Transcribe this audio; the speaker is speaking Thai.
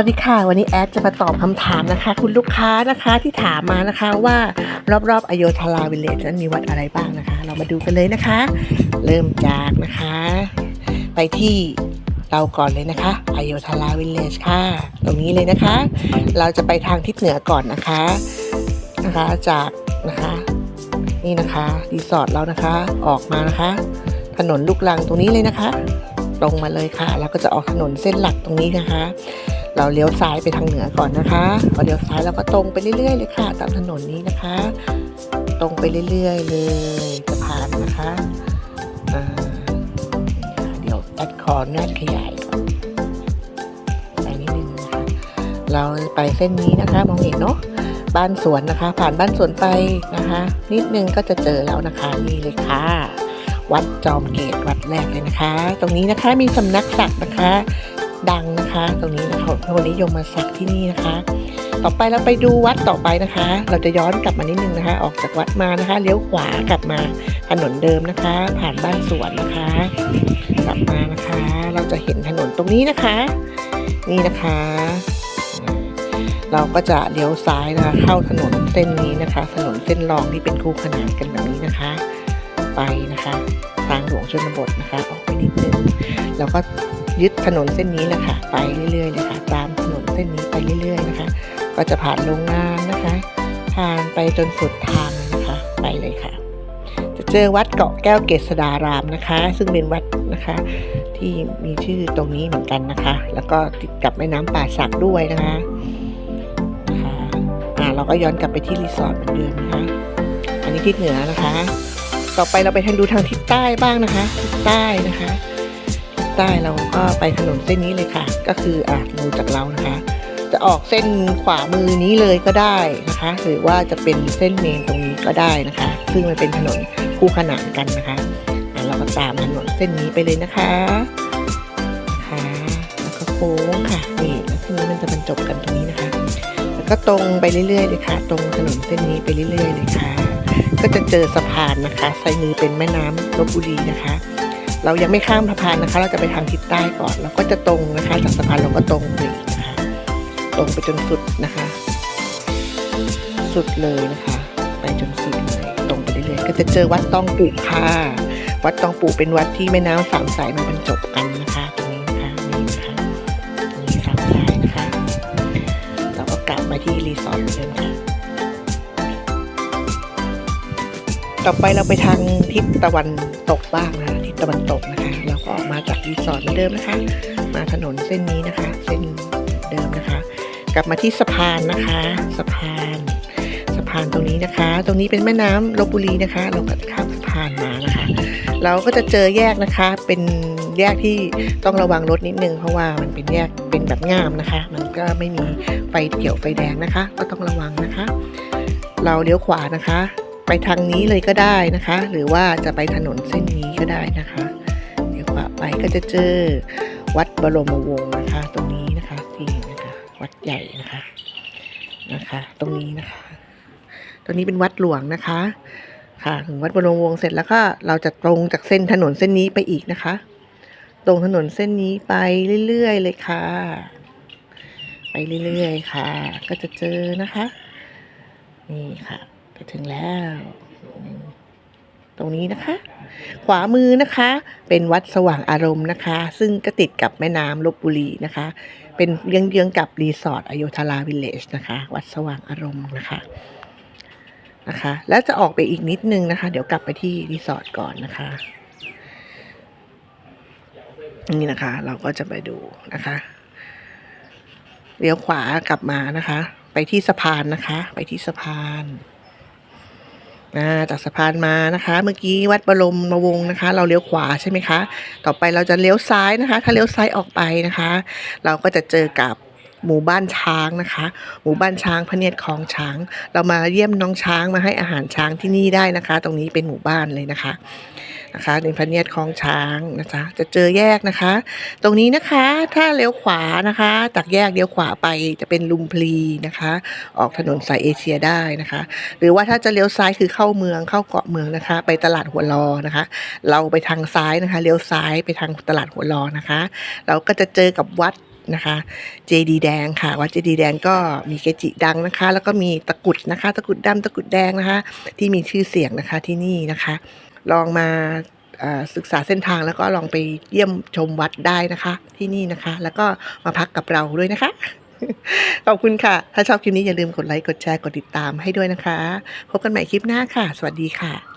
วัสดีค่ะ วันนี้แอดจะมาตอบคำถามนะคะ คุณลูกค้านะคะที่ถามมานะคะว่ารอบๆอโยธราวิลเลจนั้นมีวัดอะไรบ้างนะคะ เรามาดูกันเลยนะคะ เริ่มจากนะคะ ไปที่เราก่อนเลยนะคะอโยธราวิลเลจค่ะ ตรงนี้เลยนะคะ เราจะไปทางทิศเหนือก่อนนะคะนะคะจากนะคะนี่นะคะรีสอร์ทเรานะคะออกมานะคะ ถนนลูกลังตรงนี้เลยนะคะ ตรงมาเลยค่ะ แล้วก็จะออกถนนเส้นหลักตรงนี้นะคะ เราเลี้ยวซ้ายไปทางเหนือก่อนนะคะพอเลี้ยวซ้ายเราก็ตรงไปเรื่อยๆเลยค่ะตามถนนนี้นะคะ ตรงไปเรื่อยๆเลยจะผ่านนะคะเดี๋ยวแอดคอร์แนดขยายก่อนไปนิดนึงนะคะเราไปเส้นนี้นะคะ มองเห็นเนาะบ้านสวนนะคะ ผ่านบ้านสวนไปนะคะ นิดนึงก็จะเจอแล้วนะคะนี่เลยค่ะ วัดจอมเกตวัดแรกเลยนะคะ ตรงนี้นะคะมีสำนักศักดิ์นะคะ ดังนะคะ ตรงนี้นะคะคนนิยมมาสักที่นี่นะคะ ต่อไปเราไปดูวัดต่อไปนะคะ เราจะย้อนกลับมานิดนึงนะคะ ออกจากวัดมานะคะ เลี้ยวขวากลับมาถนนเดิมนะคะ ผ่านบ้านสวนนะคะ กลับมานะคะ เราจะเห็นถนนตรงนี้นะคะ นี่นะคะ เราก็จะเลี้ยวซ้ายนะคะ เข้าถนนเส้นนี้นะคะ ถนนเส้นรองที่เป็นคู่ขนานกันแบบนี้นะคะ ไปนะคะ ทางหลวงชนบทนะคะ ออกไปนิดนึงแล้วก็ ยึดถนนเส้นนี้แหละค่ะ ไปเรื่อยๆเลยค่ะ ตามถนนเส้นนี้ไปเรื่อย ๆ นะคะ ก็จะผ่านโรงงานนะคะผ่านไปจนสุดทางนะคะ ไปเลยค่ะ จะเจอวัดเกาะแก้วเกษดารามนะคะ ซึ่งเป็นวัดนะคะ ที่มีชื่อตรงนี้เหมือนกันนะคะ แล้วก็ติดกับแม่น้ำป่าสักด้วยนะคะค่ะอ่าเราก็ย้อนกลับไปที่รีสอร์ทเหมือนเดิมนะคะ อันนี้ทิศเหนือนะคะ ต่อไปเราไปทางดูทางทิศใต้บ้างนะคะทิศใต้นะคะ ใต้เราก็ไปถนนเส้นนี้เลยค่ะ ก็คืออะดูจากเรานะคะ จะออกเส้นขวามือนี้เลยก็ได้นะคะ หรือว่าจะเป็นเส้นเมนตรงนี้ก็ได้นะคะ ซึ่งมันเป็นถนนคู่ขนานกันนะคะอะเราก็ตามถนนเส้นนี้ไปเลยนะคะนะคะแล้วก็โค้งค่ะนี่แล้วทีนี้มันจะบรรจบกันตรงนี้นะคะ แล้วก็ตรงไปเรื่อยๆเลยค่ะ ตรงถนนเส้นนี้ไปเรื่อยๆเลยค่ะ ก็จะเจอสะพานนะคะไซมือเป็นแม่น้ำลบบุรีนะคะ เรายังไม่ข้ามสะพานนะคะ เราจะไปทางทิศใต้ก่อนเราก็จะตรงนะคะ จากสะพานเราก็ตรงไปนะคะตรงไปจนสุดนะคะ สุดเลยนะคะ ไปจนสุดเลยตรงไปเรื่อยๆก็จะเจอวัดตองปู่ค่ะ วัดตองปู่เป็นวัดที่แม่น้ำสามสายมาบรรจบกันนะคะตรงนี้นะคะนี่นะคะตรงนี้สามสายนะคะ เราก็กลับมาที่รีสอร์ทเดิมค่ะต่อไปเราไปทางทิศตะวันตกบ้างนะ ตะวันตกนะคะเราก็ออกมาจากรีสอร์ทเหมือนเดิมนะคะ มาถนนเส้นนี้นะคะ เส้นเดิมนะคะ กลับมาที่สะพานนะคะ สะพาน สะพานตรงนี้นะคะ ตรงนี้เป็นแม่น้ำลบบุรีนะคะ เราก็ข้ามสะพานมานะคะ เราก็จะเจอแยกนะคะ เป็นแยกที่ต้องระวังรถนิดนึงเพราะว่ามันเป็นแยกเป็นแบบง่ามนะคะ มันก็ไม่มีไฟเขียวไฟแดงนะคะ ก็ต้องระวังนะคะ เราเลี้ยวขวานะคะ ไปทางนี้เลยก็ได้นะคะ หรือว่าจะไปถนนเส้นนี้ก็ได้นะคะเลี้ยวขวาไปก็จะเจอวัดบรมวงศ์นะคะ ตรงนี้นะคะที่นะคะวัดใหญ่นะคะนะคะ ตรงนี้นะคะ ตรงนี้เป็นวัดหลวงนะคะค่ะถึงวัดบรมวงศ์เสร็จแล้วก็เราจะตรงจากเส้นถนนเส้นนี้ไปอีกนะคะ ตรงถนนเส้นนี้ไปเรื่อยๆเลยค่ะ ไปเรื่อยๆค่ะ ก็จะเจอนะคะ นี่ค่ะ ไปถึงแล้ว ตรงนี้นะคะ ขวามือนะคะ เป็นวัดสว่างอารมณ์นะคะ ซึ่งก็ติดกับแม่น้ำลบบุรีนะคะ เป็นเยื้องๆกับรีสอร์ทอโยธราวิลเลจนะคะ วัดสว่างอารมณ์นะคะนะคะ แล้วจะออกไปอีกนิดนึงนะคะ เดี๋ยวกลับไปที่รีสอร์ทก่อนนะคะนี่นะคะ เราก็จะไปดูนะคะเลี้ยวขวากลับมานะคะ ไปที่สะพานนะคะ ไปที่สะพาน นะจากสะพานมานะคะ เมื่อกี้วัดบรมวงศ์นะคะ เราเลี้ยวขวาใช่ไหมคะ ต่อไปเราจะเลี้ยวซ้ายนะคะ ถ้าเลี้ยวซ้ายออกไปนะคะ เราก็จะเจอกับหมู่บ้านช้างนะคะ หมู่บ้านช้างพระเนียดคลองช้าง เรามาเยี่ยมน้องช้างมาให้อาหารช้างที่นี่ได้นะคะ ตรงนี้เป็นหมู่บ้านเลยนะคะ นะคะในพระเนียดคลองช้างนะคะจะเจอแยกนะคะ ตรงนี้นะคะ ถ้าเลี้ยวขวานะคะจากแยกเลี้ยวขวาไปจะเป็นลุมพลีนะคะ ออกถนนสายเอเชียได้นะคะ หรือว่าถ้าจะเลี้ยวซ้ายคือเข้าเมืองเข้าเกาะเมืองนะคะ ไปตลาดหัวลอนะคะ เราไปทางซ้ายนะคะเลี้ยวซ้ายไปทางตลาดหัวลอนะคะ เราก็จะเจอกับวัดนะคะเจดีแดงค่ะวัดเจดีแดงก็มีเกจิดังนะคะ แล้วก็มีตะกุดนะคะ ตะกุดดำตะกุดแดงนะคะ ที่มีชื่อเสียงนะคะที่นี่นะคะ ลองมาศึกษาเส้นทางแล้วก็ลองไปเยี่ยมชมวัดได้นะคะ ที่นี่นะคะ แล้วก็มาพักกับเราด้วยนะคะ ขอบคุณค่ะ ถ้าชอบคลิปนี้อย่าลืมกดไลค์ กดแชร์ กดติดตามให้ด้วยนะคะ พบกันใหม่คลิปหน้าค่ะ สวัสดีค่ะ